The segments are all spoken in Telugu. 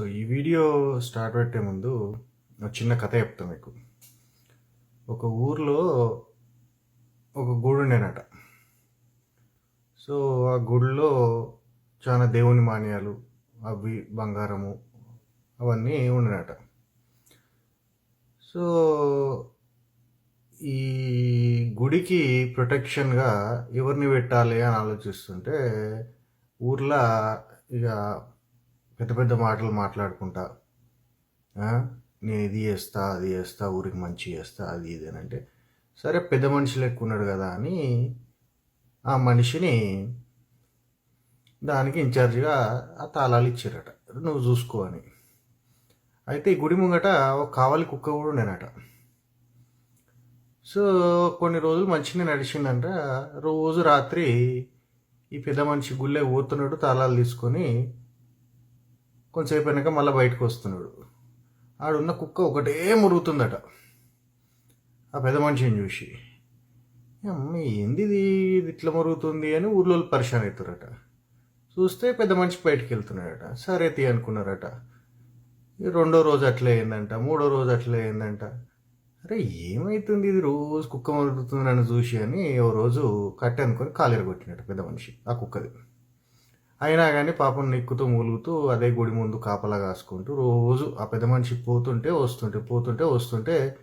సో ఈ వీడియో స్టార్ట్ పెట్టే ముందు చిన్న కథ చెప్తా మీకు. ఒక ఊర్లో ఒక గుడి ఉండేనట. సో ఆ గుడిలో చాలా దేవుని మాన్యాలు అవి బంగారము అవన్నీ ఉండేనట. సో ఈ గుడికి ప్రొటెక్షన్గా ఎవరిని పెట్టాలి అని ఆలోచిస్తుంటే ఊర్లో ఇక పెద్ద పెద్ద మాటలు మాట్లాడుకుంటా. నేను ఇది చేస్తా అది చేస్తా ఊరికి మంచి చేస్తా అది ఇది అని అంటే సరే పెద్ద మనిషి లెక్క ఉన్నాడు కదా అని ఆ మనిషిని దానికి ఇన్ఛార్జిగా ఆ తాళాలు ఇచ్చారట. నువ్వు చూసుకో అని. అయితే ఈ గుడి ముంగట ఒక కావాలి కుక్క కూడా ఉండేనట. సో కొన్ని రోజులు మంచిగా నడిచిందంట. రోజు రాత్రి ఈ పెద్ద మనిషి గుళ్ళే పోతున్నాడు తాళాలు తీసుకొని కొంచెంసేపు అయినాక మళ్ళీ బయటకు వస్తున్నాడు ఆడున్న కుక్క ఒకటే మురుగుతుందట. ఆ పెద్ద మనిషిని చూసి అమ్మాయి ఏంది ఇది ఇది ఇట్లా మురుగుతుంది? అని ఊర్లో పరిశాన్ అవుతారట చూస్తే పెద్ద మనిషి బయటికి వెళ్తున్నాడట సరే తీ అనుకున్నారట. రెండో రోజు అట్లే అయిందంట మూడో రోజు అట్లే అయిందంట. అరే ఏమవుతుంది ఇది రోజు కుక్క మరుగుతుంది నన్ను చూసి అని ఓ రోజు కట్టె అనుకొని కాలేరు కొట్టినట్టు పెద్ద మనిషి ఆ కుక్కది. అయినా కానీ పాపం నెక్కుతూ మూలుగుతూ అదే గుడి ముందు కాపలా కాసుకుంటూ రోజు ఆ పెద్ద మనిషి పోతుంటే వస్తుంటే పోతుంటే వస్తుంటే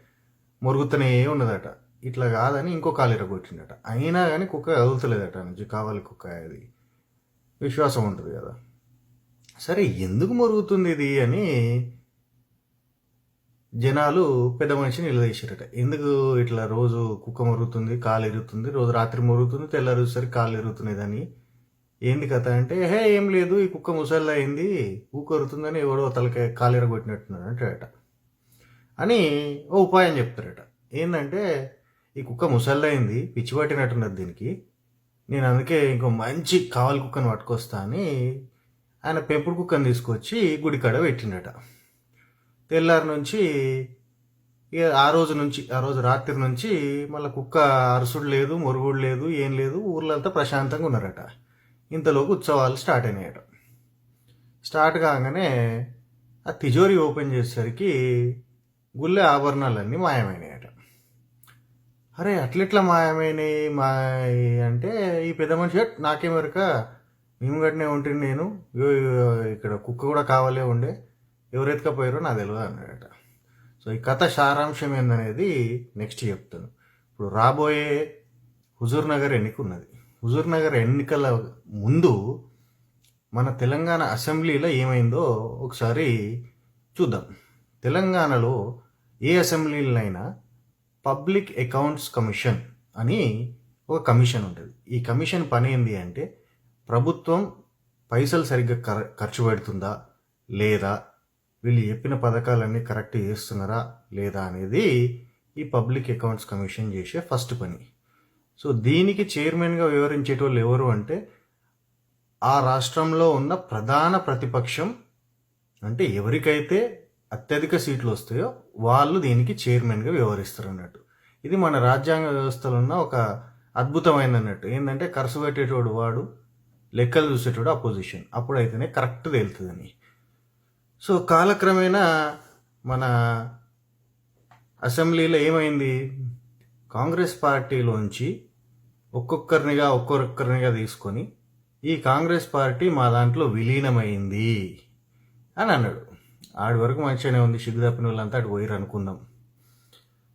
మొరుగుతూనే ఉన్నదట. ఇట్లా కాదని ఇంకో కాలు కొట్టిండట అయినా కానీ కుక్క కదులుతలేదట నుంచి కావాలి కుక్క అది. విశ్వాసం ఉంటుంది కదా. సరే ఎందుకు మొరుగుతుంది ఇది అని జనాలు పెద్ద మనిషిని నిలదీశారట. ఎందుకు ఇట్లా రోజు కుక్క మరుగుతుంది కాలు ఎరుగుతుంది రోజు రాత్రి మరుగుతుంది తెల్లారుసరి కాలు ఎరుగుతున్నదని ఏంది కథ అంటే హే ఏం లేదు ఈ కుక్క ముసల్లా అయింది ఊకొరుతుందని ఎవడో తలకి కాలు ఎరగొట్టినట్టున్నాడు అంటాడట అని ఓ ఉపాయం చెప్తారట. ఏంటంటే ఈ కుక్క ముసల్లా అయింది పిచ్చి పట్టినట్టున్నది దీనికి. నేను అందుకే ఇంకో మంచి కావాలి కుక్కను పట్టుకొస్తా అని ఆయన పెంపుడు కుక్కను తీసుకొచ్చి గుడి కాడ పెట్టిండట. తెల్లారి నుంచి ఇక ఆ రోజు నుంచి ఆ రోజు రాత్రి నుంచి మళ్ళీ కుక్క అరుసుడు లేదు మొరుగుడు లేదు ఏం లేదు ఊర్లంతా ప్రశాంతంగా ఉన్నారట. ఇంతలోకి ఉత్సవాలు స్టార్ట్ అయినాయట. స్టార్ట్ కాగానే ఆ తిజోరి ఓపెన్ చేసేసరికి గుళ్ళె ఆభరణాలన్నీ మాయమైనాయట. అరే అట్లెట్లా మాయమైనాయి? మా అంటే ఈ పెద్ద మనిషి "హట్, నాకేమెరక మేము గట్టినే ఉంటుంది నేను ఇగో ఇగో ఇక్కడ కుక్క కూడా కావాలే ఉండే. ఎవరు ఎత్తుకపోయారో నాకు తెలియదు అన్నాడట. సో ఈ కథ సారాంశం ఏందనేది నెక్స్ట్ చెప్తాను. ఇప్పుడు రాబోయే హుజూర్ నగర్ ఎన్నిక ఉన్నది. హుజూర్నగర్ ఎన్నికల ముందు మన తెలంగాణ అసెంబ్లీలో ఏమైందో ఒకసారి చూద్దాం. తెలంగాణలో ఏ అసెంబ్లీలైనా పబ్లిక్ అకౌంట్స్ కమిషన్ అని ఒక కమిషన్ ఉంటుంది. ఈ కమిషన్ పని ఏంటి అంటే ప్రభుత్వం పైసలు సరిగ్గా ఖర్- ఖర్చు పెడుతుందా లేదా? వీళ్ళు చెప్పిన పథకాలన్నీ కరెక్ట్ చేస్తున్నారా లేదా అనేది ఈ పబ్లిక్ అకౌంట్స్ కమిషన్ చేసే ఫస్ట్ పని. సో దీనికి చైర్మన్గా వివరించేటోళ్ళు ఎవరు అంటే ఆ రాష్ట్రంలో ఉన్న ప్రధాన ప్రతిపక్షం అంటే ఎవరికైతే అత్యధిక సీట్లు వస్తాయో వాళ్ళు దీనికి చైర్మన్గా వ్యవహరిస్తారు అన్నట్టు ఇది మన రాజ్యాంగ వ్యవస్థలో ఉన్న ఒక అద్భుతమైన అన్నట్టు ఏంటంటే ఖర్చు పెట్టేటోడు వాడు లెక్కలు చూసేటోడు అపోజిషన్ అప్పుడైతేనే కరెక్ట్ తేలుతుందని. సో కాలక్రమేణా మన అసెంబ్లీలో ఏమైంది? కాంగ్రెస్ పార్టీలోంచి ఒక్కొక్కరినిగా ఒక్కొక్కరినిగా తీసుకొని ఈ కాంగ్రెస్ పార్టీ మా దాంట్లో విలీనమైంది అని అన్నాడు. ఆడి వరకు మంచిగానే ఉంది సిగ్గు తప్పిన వాళ్ళంతా అటు పోయిరు అనుకుందాం.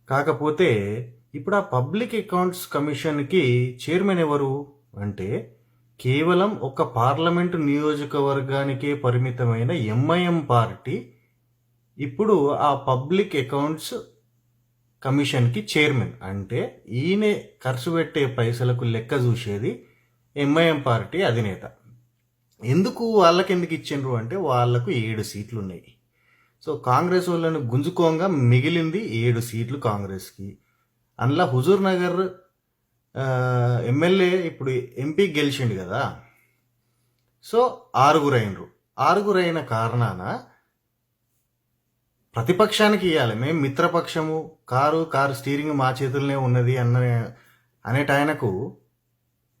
కాకపోతే ఇప్పుడు ఆ పబ్లిక్ అకౌంట్స్ కమిషన్కి చైర్మన్ ఎవరు అంటే కేవలం ఒక పార్లమెంటు నియోజకవర్గానికే పరిమితమైన ఎంఐఎం పార్టీ. ఇప్పుడు ఆ పబ్లిక్ అకౌంట్స్ కమిషన్కి చైర్మన్. అంటే ఈయన ఖర్చు పెట్టే పైసలకు లెక్క చూసేది ఎంఐఎం పార్టీ అధినేత. ఎందుకు వాళ్ళకి ఎందుకు ఇచ్చిండ్రు అంటే వాళ్ళకు ఏడు సీట్లు ఉన్నాయి సో కాంగ్రెస్ వాళ్ళను గుంజుకోగా మిగిలింది ఏడు సీట్లు కాంగ్రెస్కి. అందులో హుజూర్ నగర్ ఎమ్మెల్యే ఇప్పుడు ఎంపీ గెలిచిండు కదా. సో ఆరుగురు ఆరుగురైన ఆరుగురు కారణాన ప్రతిపక్షానికి ఇవ్వాలి మేము మిత్రపక్షము కారు కారు స్టీరింగ్ మా చేతుల్లోనే ఉన్నది అన్న అనేట ఆయనకు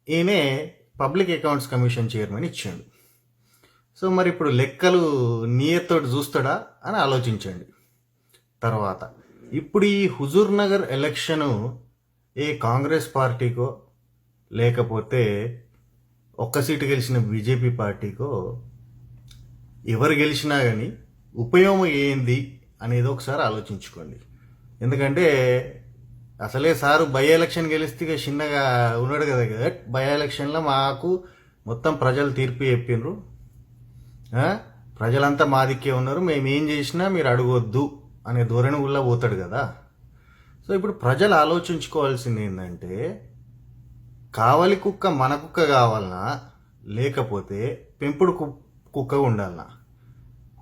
ఈయనే పబ్లిక్ అకౌంట్స్ కమిషన్ చైర్మన్ ఇచ్చాడు. సో మరి ఇప్పుడు లెక్కలు నియత్తోటి చూస్తాడా అని ఆలోచించండి. తర్వాత ఇప్పుడు ఈ హుజూర్ నగర్ ఎలక్షను ఏ కాంగ్రెస్ పార్టీకో లేకపోతే ఒక్క సీటు గెలిచిన బీజేపీ పార్టీకో ఎవరు గెలిచినా కానీ ఉపయోగం ఏంది? అనేది ఒకసారి ఆలోచించుకోండి. ఎందుకంటే అసలే సారు బై ఎలక్షన్ గెలిస్తే ఇక చిన్నగా ఉన్నాడు కదా కదా. బై ఎలక్షన్లో మాకు మొత్తం ప్రజలు తీర్పు చెప్పిండ్రు ప్రజలంతా మా దిక్కే ఉన్నారు. మేము ఏం చేసినా మీరు అడగొద్దు అనే ధోరణి ఉల్లా పోతాడు కదా. సో ఇప్పుడు ప్రజలు ఆలోచించుకోవాల్సింది ఏంటంటే కావలి కుక్క మన కుక్క కావాలనా? లేకపోతే పెంపుడు కు- కుక్క ఉండాలనా?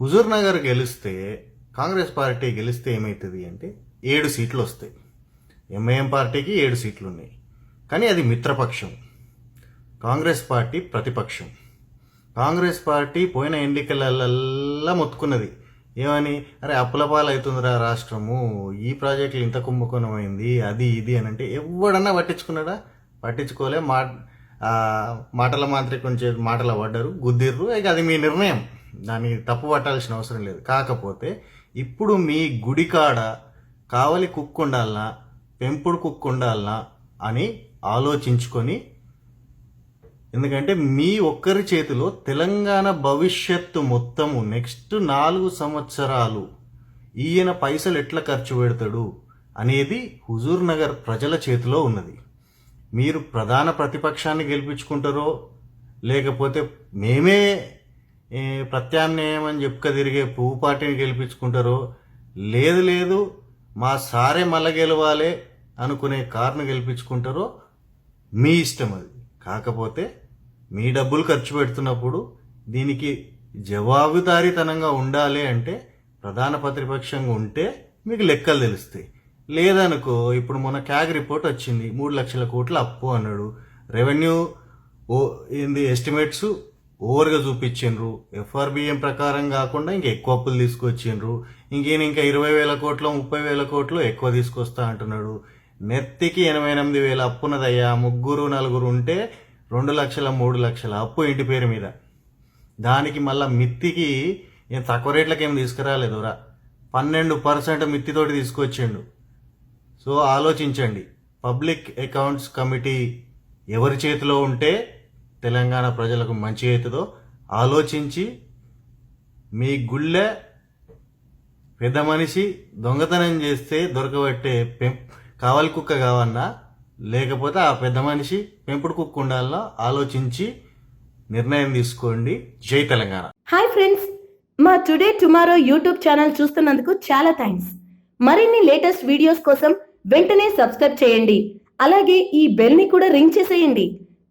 హుజూర్ నగర్ గెలిస్తే కాంగ్రెస్ పార్టీ గెలిస్తే ఏమవుతుంది అంటే ఏడు సీట్లు వస్తాయి. ఎంఐఎం పార్టీకి ఏడు సీట్లు ఉన్నాయి కానీ అది మిత్రపక్షం. కాంగ్రెస్ పార్టీ ప్రతిపక్షం. కాంగ్రెస్ పార్టీ పోయిన ఎన్నికలల్లా మొత్తుకున్నది. ఏమని? అరే అప్పులపాలు అవుతుందిరా రాష్ట్రము. ఈ ప్రాజెక్టులు ఇంత కుంభకోణం అయింది అది ఇది అని అంటే ఎవడన్నా పట్టించుకున్నాడా? పట్టించుకోలే. మా మాటల మాంత్రికం చే మాటల పడ్డరు గుద్దిర్రు. ఇక అది మీ నిర్ణయం. దాన్ని తప్పు పట్టాల్సిన అవసరం లేదు. కాకపోతే ఇప్పుడు మీ గుడికాడ కావలి కుక్క ఉండాలనా పెంపుడు కుక్కు ఉండాలనా అని ఆలోచించుకొని ఎందుకంటే మీ ఒక్కరి చేతిలో తెలంగాణ భవిష్యత్తు మొత్తము నెక్స్ట్ నాలుగు సంవత్సరాలు ఈయన పైసలు ఎట్లా ఖర్చు పెడతాడు అనేది హుజూర్ నగర్ ప్రజల చేతిలో ఉన్నది. మీరు ప్రధాన ప్రతిపక్షాన్ని గెలిపించుకుంటారో లేకపోతే మేమే ప్రత్యామ్నాయం అని చెప్పుక తిరిగే పువ్వు పార్టీని గెలిపించుకుంటారో లేదు లేదు మా సారే మల్ల గెలవాలి అనుకునే కారును గెలిపించుకుంటారో మీ ఇష్టం అది. కాకపోతే మీ డబ్బులు ఖర్చు పెడుతున్నప్పుడు దీనికి జవాబుదారీతనంగా ఉండాలి అంటే ప్రధాన ప్రతిపక్షంగా ఉంటే మీకు లెక్కలు తెలుస్తాయి. లేదనుకో ఇప్పుడు మొన్న క్యాగ్ రిపోర్ట్ వచ్చింది మూడు లక్షల కోట్ల అప్పు అన్నాడు. రెవెన్యూ ఓ ఏంది ఎస్టిమేట్స్ ఓవర్గా చూపించిండ్రు. ఎఫ్ఆర్బిఎం ప్రకారం కాకుండా ఇంకా ఎక్కువ అప్పులు తీసుకొచ్చిండ్రు. ఇంకేం ఇంకా ఇరవై వేల కోట్లు ముప్పై వేల కోట్లు ఎక్కువ తీసుకొస్తా అంటున్నాడు. నెత్తికి ఎనభై ఎనిమిది వేల అప్పున్నదయ్యా. ముగ్గురు నలుగురు ఉంటే రెండు లక్షల మూడు లక్షల అప్పు ఇంటి పేరు మీద. దానికి మళ్ళీ మిత్తికి ఏం తక్కువ రేట్లకి ఏం తీసుకురాలేదురా. పన్నెండు పర్సెంట్ మిత్తితోటి తీసుకొచ్చిండు. సో ఆలోచించండి. పబ్లిక్ అకౌంట్స్ కమిటీ ఎవరి చేతిలో ఉంటే తెలంగాణ ప్రజలకు మంచి అవుతుందో ఆలోచించి మీ గుళ్ళె పెద్ద మనిషి దొంగతనం చేస్తే దొరకబట్టే పెం కావాలి కుక్క కావన్నా లేకపోతే ఆ పెద్ద మనిషి పెంపుడు కుక్క ఉండాలన్నా ఆలోచించి నిర్ణయం తీసుకోండి. జై తెలంగాణ. హాయ్ ఫ్రెండ్స్ మా టుడే టుమారో యూట్యూబ్ ఛానల్ చూస్తున్నందుకు చాలా థ్యాంక్స్ మరిన్ని లేటెస్ట్ వీడియోస్ కోసం వెంటనే సబ్స్క్రైబ్ చేయండి. అలాగే ఈ బెల్ని కూడా రింగ్ చేసేయండి.